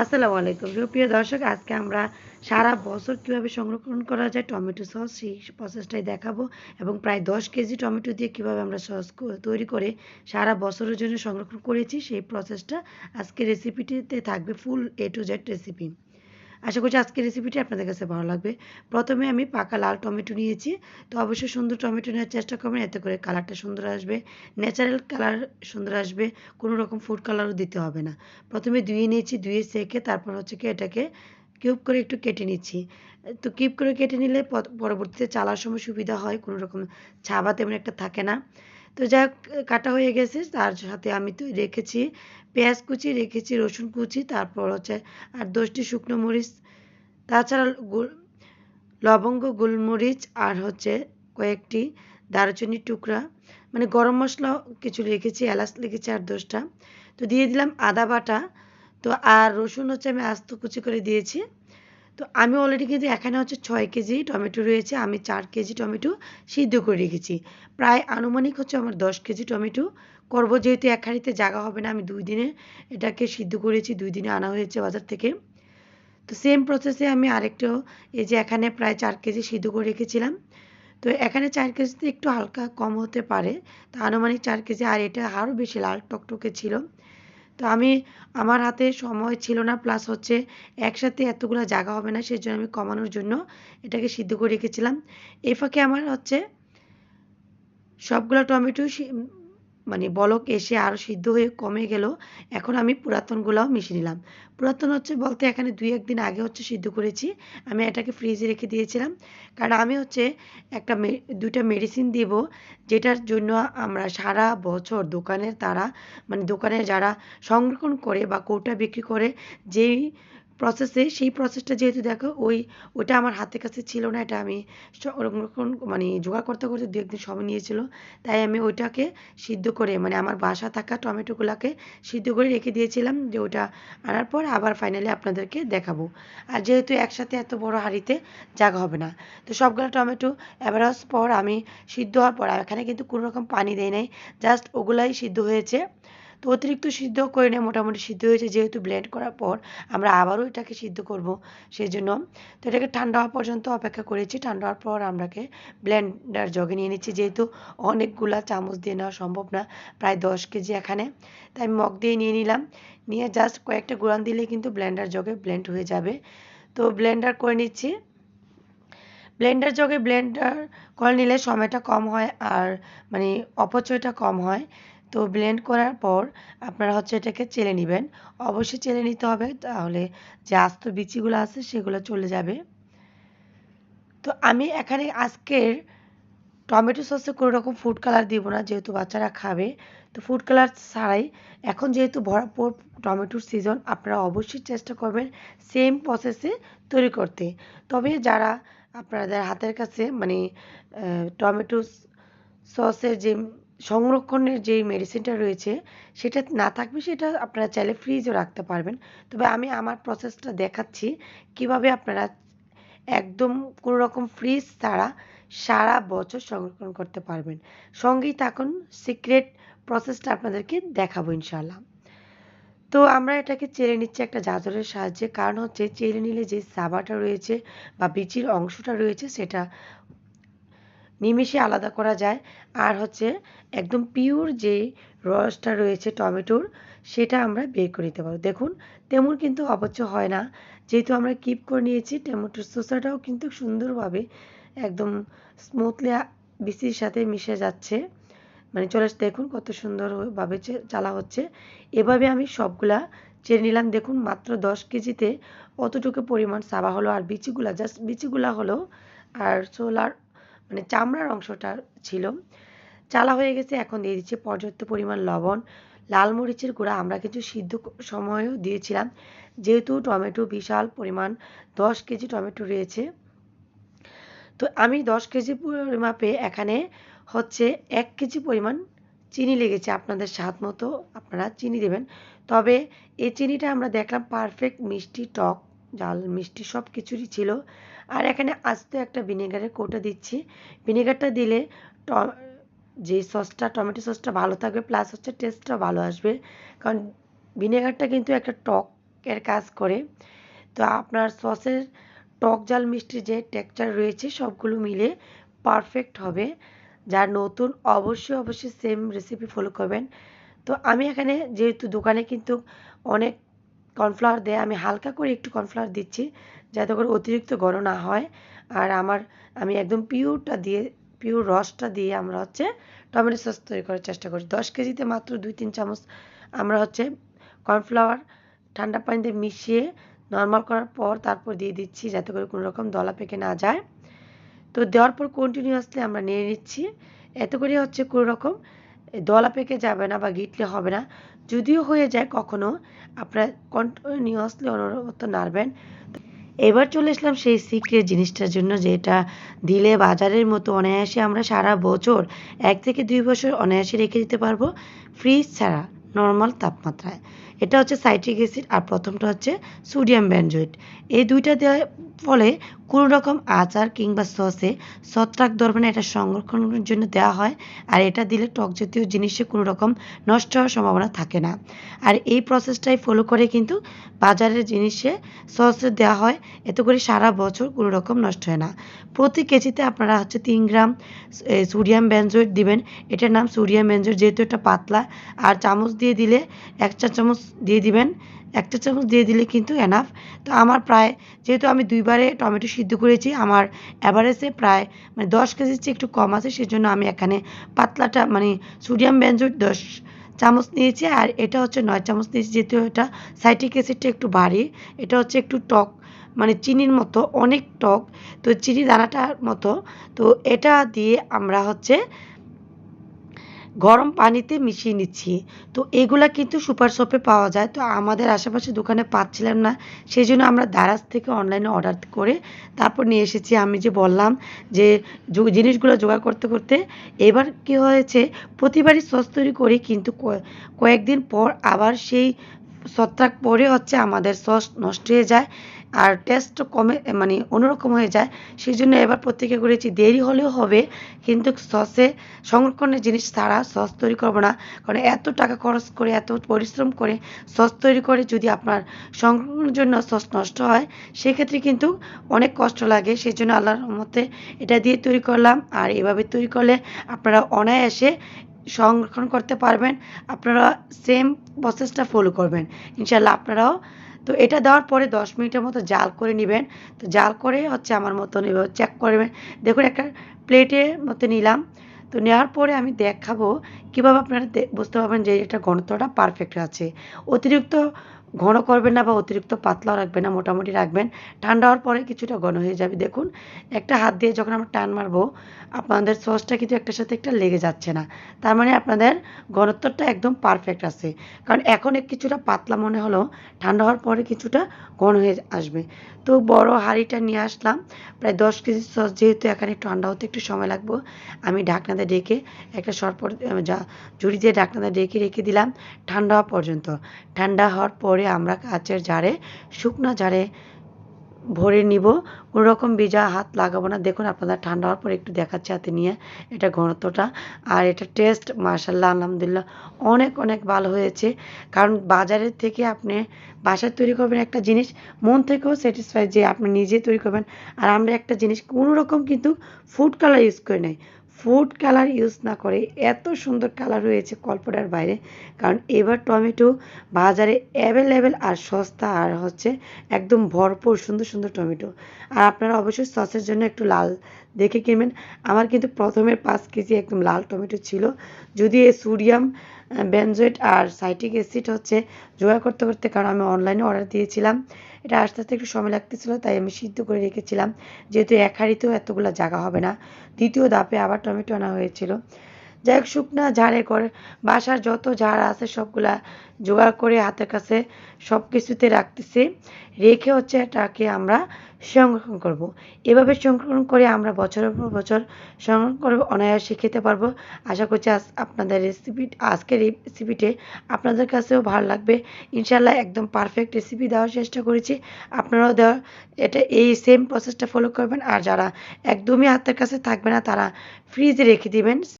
আসসালামু আলাইকুম। সুপ্রিয় দর্শক, আজকে আমরা সারা বছর কীভাবে সংরক্ষণ করা যায় টমেটো সস, সেই প্রসেসটাই দেখাবো এবং প্রায় দশ কেজি টমেটো দিয়ে কীভাবে আমরা সস তৈরি করে সারা বছরের জন্য সংরক্ষণ করেছি, সেই প্রসেসটা আজকে রেসিপিটিতে থাকবে full A to Z recipe আশা করছি আজকের রেসিপিটি আপনাদের কাছে ভালো লাগবে। প্রথমে আমি পাকা লাল টমেটো নিয়েছি। তো অবশ্যই সুন্দর টমেটো নেওয়ার চেষ্টা করবেন, এতে করে কালারটা সুন্দর আসবে। ন্যাচারাল কালার সুন্দর আসবে, কোনো রকম ফুড কালারও দিতে হবে না। প্রথমে ধুয়ে নিয়েছি, ধুয়ে সেকে তারপর হচ্ছে কি এটাকে কিউব করে একটু কেটে নিচ্ছি। তো কিউব করে কেটে নিলে পরবর্তীতে চালার সময় সুবিধা হয়, কোনো রকম ছাবা তেমন একটা থাকে না। তো যাই কাটা হয়ে গেছে। তার সাথে আমি তো রেখেছি পেঁয়াজ কুচি, রেখেছি রসুন কুচি, তারপর হচ্ছে আর দশটি শুকনো মরিচ, তাছাড়া লবঙ্গ, গোলমরিচ আর হচ্ছে কয়েকটি দারুচিনির টুকরা। মানে গরম মশলা কিছু রেখেছি, এলাচ রেখেছি আর দশটা। তো দিয়ে দিলাম আদা বাটা। তো আর রসুন হচ্ছে আমি আস্ত কুচি করে দিয়েছি। তো আমি অলরেডি কিন্তু এখানে হচ্ছে ছয় কেজি টমেটো রয়েছে, আমি চার কেজি টমেটো সিদ্ধ করে রেখেছি। প্রায় আনুমানিক হচ্ছে আমার দশ কেজি টমেটো করব, যেহেতু এক হাঁড়িতে জায়গা হবে না, আমি দুই দিনে এটাকে সিদ্ধ করেছি, দুই দিনে আনা হয়েছে বাজার থেকে। তো সেম প্রসেসে আমি আরেকটা, এই যে এখানে প্রায় চার কেজি সিদ্ধ করে রেখেছিলাম। তো এখানে চার কেজিতে একটু হালকা কম হতে পারে, তো আনুমানিক চার কেজি, আর এটা আরও বেশি লাল টকটকে ছিল। তো আমি, আমার হাতে সময় ছিল না প্লাস হচ্ছে একসাথে এতগুলো জায়গা হবে না সেই জন্য আমি কমানোর জন্য এটাকে সিদ্ধ করে রেখেছিলাম। এই ফাঁকে আমার হচ্ছে সবগুলো টমেটো মানে বলক এসে আরও সিদ্ধ হয়ে কমে গেল। এখন আমি পুরাতনগুলোও মিশিয়ে নিলাম। পুরাতন হচ্ছে বলতে এখানে দুই একদিন আগে হচ্ছে সিদ্ধ করেছি। আমি এটাকে ফ্রিজে রেখে দিয়েছিলাম। কারণ আমি হচ্ছে একটা দুইটা মেডিসিন দিব, যেটার জন্য আমরা সারা বছর দোকানের তারা মানে দোকানে যারা সংরক্ষণ করে বা কৌটা বিক্রি করে, যেই প্রসেসে সেই প্রসেসটা যেহেতু দেখো, ওই, ওটা আমার হাতের কাছে ছিল না, এটা আমি মানে জোগাড় করতে করতে দু একদিন সময় নিয়েছিল। তাই আমি ওইটাকে সিদ্ধ করে মানে আমার বাসা থাকা টমেটোগুলোকে সিদ্ধ করে রেখে দিয়েছিলাম, যে ওটা আনার পর আবার ফাইনালি আপনাদেরকে দেখাবো। আর যেহেতু একসাথে এত বড় হাঁড়িতে জাগা হবে না, তো সবগুলো টমেটো এভারেজ পর আমি সিদ্ধ হওয়ার পর এখানে কিন্তু কোনো রকম পানি দেয় নাই জাস্ট ওগুলাই সিদ্ধ হয়েছে। তো অতিরিক্ত সিদ্ধ করে নিয়ে মোটামুটি সিদ্ধ হয়েছে যেহেতু ব্লেন্ড করার পর আমরা আবারও এটাকে সিদ্ধ করব সেই জন্য তো এটাকে ঠান্ডা হওয়া পর্যন্ত অপেক্ষা করেছি। ঠান্ডা হওয়ার পর আমরাকে ব্লেন্ডার জগে নিয়ে নিচ্ছি যেহেতু অনেকগুলা চামচ দিয়ে নেওয়া সম্ভব না, প্রায় দশ কেজি এখানে। তাই আমি মগ দিয়ে নিয়ে নিলাম। নিয়ে জাস্ট কয়েকটা গুঁড়ান দিলে কিন্তু ব্লেন্ডার জগে ব্লেন্ড হয়ে যাবে। তো ব্লেন্ডার করে নিচ্ছি। ব্লেন্ডার জগে ব্লেন্ডার করে নিলে সময়টা কম হয় আর মানে অপচয়টা কম হয়। তো ব্লেন্ড করার পর আপনারা হচ্ছে এটাকে চেলে নেবেন। অবশ্যই চেলে নিতে হবে, তাহলে যে আস্ত বিচিগুলো আছে সেগুলো চলে যাবে। তো আমি এখানে আজকের টমেটো সসে কোনো রকম ফুড কালার দিব না, যেহেতু বাচ্চারা খাবে। তো ফুড কালার ছাড়াই এখন যেহেতু ভরপুর টমেটোর সিজন আপনারা অবশ্যই চেষ্টা করবেন সেম প্রসেসে তৈরি করতে। তবে যারা আপনাদের হাতের কাছে মানে টমেটো সসের যে সংরক্ষণের যেই মেডিসিনটা রয়েছে, সেটা না থাকবে সেটা আপনারা চাইলে ফ্রিজও রাখতে পারবেন। তবে আমি আমার প্রসেসটা দেখাচ্ছি কীভাবে আপনারা একদম কোনো রকম ফ্রিজ ছাড়া সারা বছর সংরক্ষণ করতে পারবেন। সঙ্গেই থাকুন সিক্রেট প্রসেসটা আপনাদেরকে দেখাবো ইনশাল্লাহ তো আমরা এটাকে চেলে নিচ্ছি একটা জাজরের সাহায্যে। কারণ হচ্ছে, চেলে নিলে যে সাবাটা রয়েছে বা বিচির অংশটা রয়েছে, সেটা নিমেষে আলাদা করা যায়। আর হচ্ছে একদম পিওর যে রসটা রয়েছে টমেটোর, সেটা আমরা বের করে নিতে পারব। দেখুন, তেমন কিন্তু অবশ্য হয় না। যেহেতু আমরা কিপ করে নিয়েছি, টমেটোর সোসাটাও কিন্তু সুন্দরভাবে একদম স্মুথলি বিসির সাথে মিশে যাচ্ছে। মানে চলে দেখুন কত সুন্দরভাবে চালা হচ্ছে। এভাবে আমি সবগুলা চেয়ে নিলাম। দেখুন, মাত্র দশ কেজিতে অতটুকু পরিমাণ সাবা হলো। আর বিচিগুলা জাস্ট বিচিগুলা হলো, আর সোলার মানে চামড়ার অংশটা ছিল। চালা হয়ে গেছে, এখন দিয়ে দিচ্ছি পর্যাপ্ত পরিমাণ লবণ। লাল মরিচের গুঁড়া আমরা কিছু সিদ্ধ সময়ও দিয়েছিলাম। যেহেতু টমেটো বিশাল পরিমাণ, দশ কেজি টমেটো রয়েছে। তো আমি দশ কেজি পরিমাপে এখানে হচ্ছে এক কেজি পরিমাণ চিনি লেগেছে আপনাদের স্বাদ মতো আপনারা চিনি দেবেন। তবে এই চিনিটা আমরা দেখলাম পারফেক্ট মিষ্টি টক, জাল মিষ্টি সব কিছুরই ছিল। আর এখানে আস্ত একটা ভিনেগারের কোটা দিচ্ছি। ভিনেগারটা দিলে যে সসটা, টমেটো সসটা ভালো থাকবে প্লাস হচ্ছে টেস্টটা ভালো আসবে। কারণ ভিনেগারটা কিন্তু একটা টক টকের কাজ করে। তো আপনার সসের টক ঝাল মিষ্টির যে টেক্সচার রয়েছে, সবগুলো মিলে পারফেক্ট হবে। যার নতুন, অবশ্যই অবশ্যই সেম রেসিপি ফলো করবেন। তো আমি এখানে যেহেতু দোকানে কিন্তু অনেক কর্নফ্লাওয়ার দেয়, আমি হালকা করে একটু কর্নফ্লাওয়ার দিচ্ছি যাতে করে অতিরিক্ত ঘন না হয়। আর আমার, আমি একদম পিওরটা দিয়ে, পিওর রসটা দিয়ে আমরা হচ্ছে টমেটো সস তৈরি করার চেষ্টা করি। দশ কেজিতে মাত্র দুই তিন চামচ আমরা হচ্ছে কর্নফ্লাওয়ার ঠান্ডা পানিতে মিশিয়ে নর্মাল করার পর তারপর দিয়ে দিচ্ছি যাতে করে কোনো রকম দলা পেকে না যায়। তো দেওয়ার পর কন্টিনিউয়াসলি আমরা নিয়ে নিচ্ছি। এত করে হচ্ছে কোনো রকম দলা পেকে যাবে না বা গিটলে হবে না। যদিও হয়ে যায় কখনো, আপনার কন্টিনিউয়াসলি অনবরত নাড়বেন। এবার চলে আসলাম সেই সিক্রেট জিনিসটার জন্য, যেটা দিলে বাজারের মতো অনায়াসে আমরা সারা বছর এক থেকে দুই বছর অনায়াসে রেখে দিতে পারব। ফ্রিজ ছাড়া। নর্মাল তাপমাত্রায়। এটা হচ্ছে সাইট্রিক অ্যাসিড আর প্রথমটা হচ্ছে সোডিয়াম ব্যানজয়েড এই দুইটা দেওয়ার ফলে কোনো রকম আচার কিংবা সসে ছত্রাক ধরবে এটা সংরক্ষণের জন্য দেওয়া হয় আর এটা দিলে টক জাতীয় জিনিসে কোনো রকম নষ্ট হওয়ার সম্ভাবনা থাকে না। আর এই প্রসেসটাই ফলো করে কিন্তু বাজারের জিনিসে সসে দেওয়া হয়, এতে করে সারা বছর কোনো রকম নষ্ট হয় না। প্রতি কেজিতে আপনারা হচ্ছে তিন গ্রাম সোডিয়াম বেনজয়েড দিবেন। এটার নাম সোডিয়াম বেনজয়েড যেহেতু এটা পাতলা, আর চামচ দিয়ে দিলে এক চা চামচ দিয়ে দিবেন। একটা চামচ দিয়ে দিলে কিন্তু এনাফ তো আমার প্রায়, যেহেতু আমি দুইবারে টমেটো সিদ্ধ করেছি, আমার অ্যাভারেজে প্রায় মানে দশ কেজির চেয়ে একটু কম আছে, সেজন্য আমি এখানে পাতলাটা মানে সোডিয়াম বেনজয়েড দশ চামচ নিয়েছি। আর এটা হচ্ছে নয় চামচ নিয়েছি, যেহেতু এটা সাইট্রিক অ্যাসিডটা একটু বাড়ি এটা হচ্ছে একটু টক মানে চিনির মতো, অনেক টক। তো চিনি দানাটার মতো। তো এটা দিয়ে আমরা হচ্ছে গরম পানিতে মিশিয়ে নিচ্ছি। তো এগুলা কিন্তু সুপার শপে পাওয়া যায়। তো আমাদের আশেপাশে দোকানে পাচ্ছিলাম না সেই জন্য আমরা দারাজ থেকে অনলাইনে অর্ডার করে তারপর নিয়ে এসেছি। আমি যে বললাম যে জিনিসগুলো জোগাড় করতে করতে এবার কি হয়েছে, প্রতিবারই সস তৈরি করি, কিন্তু কয়েকদিন পর আবার সেই ছত্রাক পরে হচ্ছে আমাদের সস নষ্ট হয়ে যায়। আর টেস্ট কমে মানে অন্যরকম হয়ে যায়। সেই জন্য এবার প্রত্যেকে করেছি, দেরি হলেও হবে, কিন্তু সসে সংরক্ষণের জিনিস ছাড়া সস তৈরি করব না। কারণ এত টাকা খরচ করে, এত পরিশ্রম করে সস তৈরি করে যদি আপনার সংরক্ষণের জন্য সস নষ্ট হয়, সেক্ষেত্রে কিন্তু অনেক কষ্ট লাগে। সেই জন্য আল্লাহর মতে এটা দিয়ে তৈরি করলাম। আর এভাবে তৈরি করলে আপনারা অনায়াসে সংরক্ষণ করতে পারবেন, আপনারা সেম প্রসেসটা ফলো করবেন। ইনশাল্লাহ আপনারাও, তো এটা দেওয়ার পরে দশ মিনিটের মতো জাল করে নেবেন। তো জাল করে হচ্ছে আমার মতো চেক করবেন দেখুন একটা প্লেটের মতো নিলাম। তো নেওয়ার পরে আমি দেখাবো কীভাবে আপনারা বুঝতে পারবেন যে এটা ঘনত্বটা পারফেক্ট আছে। অতিরিক্ত ঘন করবেন না বা অতিরিক্ত পাতলাও রাখবেন না, মোটামুটি রাখবেন। ঠান্ডা হওয়ার পরে কিছুটা ঘন হয়ে যাবে। দেখুন, একটা হাত দিয়ে যখন আমরা টান মারবো, আপনাদের সসটা কিন্তু একটার সাথে একটা লেগে যাচ্ছে না। তার মানে আপনাদের ঘনত্বটা একদম পারফেক্ট আছে। কারণ এখন কিছুটা পাতলা মনে হলো ঠান্ডা হওয়ার পরে কিছুটা ঘন হয়ে আসবে। তো বড় হাঁড়িটা নিয়ে আসলাম। প্রায় দশ কেজি সস যেহেতু এখানে ঠান্ডা হতে একটু সময় লাগবো, আমি ঢাকনাতে ডেকে একটা সরপর যা ঝুড়ি দিয়ে ঢাকনাতে ডেকে রেখে দিলাম। ঠান্ডা হওয়া পর্যন্ত। ঠান্ডা হওয়ার পরে আমরা কাচের জারে, শুকনো জারে ভরে নিব। কোনো রকম ভিজা হাত লাগাবো না। দেখুন, আপনাদের ঠান্ডা হওয়ার পর একটু দেখাচ্ছে হাতে নিয়ে এটা ঘনত্বটা। আর এটা টেস্ট মার্শাল্লাহ আলহামদুলিল্লাহ, অনেক অনেক ভালো হয়েছে। কারণ বাজারের থেকে আপনি বাসায় তৈরি করবেন একটা জিনিস, মন থেকেও স্যাটিসফাই যে আপনি নিজে তৈরি করবেন। আর আমরা একটা জিনিস, কোনো রকম কিন্তু ফুড কালার ইউজ করে নেই। ফুড কালার ইউজ না করে এত সুন্দর কালার রয়েছে কল্পটার বাইরে। কারণ এবার টমেটো বাজারে অ্যাভেলেবেল আর সস্তা আর হচ্ছে একদম ভরপুর সুন্দর সুন্দর টমেটো। আর আপনারা অবশ্যই সসের জন্য একটু লাল দেখে কিনবেন। আমার কিন্তু প্রথমের পাঁচ কেজি একদম লাল টমেটো ছিল। যদি এ সোডিয়াম বেনজয়েট আর সাইটিক অ্যাসিড হচ্ছে জোগাড় করতে করতে কারণ আমি অনলাইনে অর্ডার দিয়েছিলাম। এটা আস্তে আস্তে একটু সময় লাগতেছিল, তাই আমি সিদ্ধ করে রেখেছিলাম। যেহেতু এক হাঁড়িতেও এতগুলো জায়গা হবে না, দ্বিতীয় ধাপে আবার টমেটো আনা হয়েছিল। যাই হোক শুকনা ঝাড়ে করে, বাসার যত ঝাড় আছে সবগুলা জোগাড় করে হাতের কাছে সব কিছুতে রাখতেছি। রেখে হচ্ছে এটাকে আমরা সংরক্ষণ করব। এভাবে সংরক্ষণ করে আমরা বছরের পর বছর সংরক্ষণ করে অনায়াসে খেতে পারব। আশা করছি আজ আপনাদের রেসিপি আজকের রেসিপিটি আপনাদের কাছেও ভালো লাগবে। ইনশাল্লাহ একদম পারফেক্ট রেসিপি দেওয়ার চেষ্টা করেছি। আপনারাও দেওয়ার, এটা, এই সেম প্রসেসটা ফলো করবেন। আর যারা একদমই হাতের কাছে থাকবে না, তারা ফ্রিজে রেখে দিবেন।